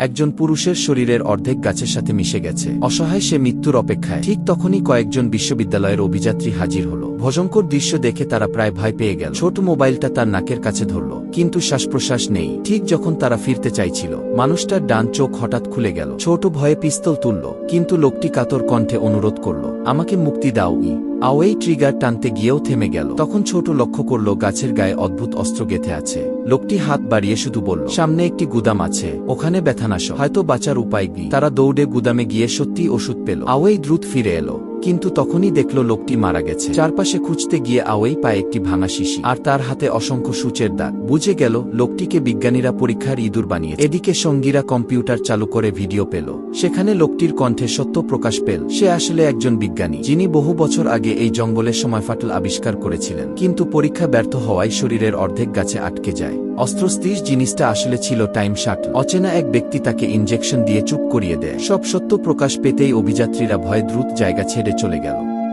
একজন পুরুষের শরীরের অর্ধেক গাছের সাথে মিশে গেছে। অসহায় সে মৃত্যুর অপেক্ষায় ঠিক তখনই কয়েকজন বিশ্ববিদ্যালয়ের অভিযাত্রী হাজির হল। ভজঙ্কর দৃশ্য দেখে তারা প্রায় ভয় পেয়ে গেল। ছোট মোবাইলটা তার নাকের কাছে ধরল, কিন্তু শ্বাস প্রশ্বাস নেই। ঠিক যখন তারা ফিরতে চাইছিল, মানুষটার ডান চোখ হঠাৎ খুলে গেল। ছোট ভয়ে পিস্তল তুলল, কিন্তু লোকটি কাতর কণ্ঠে অনুরোধ করল, আমাকে মুক্তি দাও ই। আওয়েই ট্রিগার টানতে গিয়েও থেমে গেল। তখন ছোট লক্ষ্য করল গাছের গায়ে অদ্ভুত অস্ত্র গেথে আছে। লোকটি হাত বাড়িয়ে শুধু বলল, সামনে একটি গুদাম আছে, ওখানে ব্যথা ব্যথানাশ হয়তো বাঁচার উপায় কি? তারা দৌড়ে গুদামে গিয়ে সত্যি ওষুধ পেল। আওয়াই দ্রুত ফিরে এলো, কিন্তু তখনই দেখল লোকটি মারা গেছে। চারপাশে খুঁজতে গিয়ে আওয়াই পায় একটি ভাঙা শিশি, আর তার হাতে অসংখ্য সূচের দাগ। বুঝে গেল, লোকটিকে বিজ্ঞানীরা পরীক্ষার ইঁদুর বানিয়ে এদিকে সঙ্গীরা কম্পিউটার চালু করে ভিডিও পেল। সেখানে লোকটির কণ্ঠে সত্য প্রকাশ পেল, সে আসলে একজন বিজ্ঞানী, যিনি বহু বছর আগে এই জঙ্গলের সময় ফাটল আবিষ্কার করেছিলেন। কিন্তু পরীক্ষা ব্যর্থ হওয়ায় শরীরের অর্ধেক গাছে আটকে যায়। অস্ত্রস্ত্রীর জিনিসটা আসলে ছিল টাইম শাট অচেনা এক ব্যক্তি তাকে ইনজেকশন দিয়ে চুপ করিয়ে দেয়। সব সত্য প্রকাশ পেতেই অভিযাত্রীরা ভয় দ্রুত জায়গা ছেড়ে চলে গেল।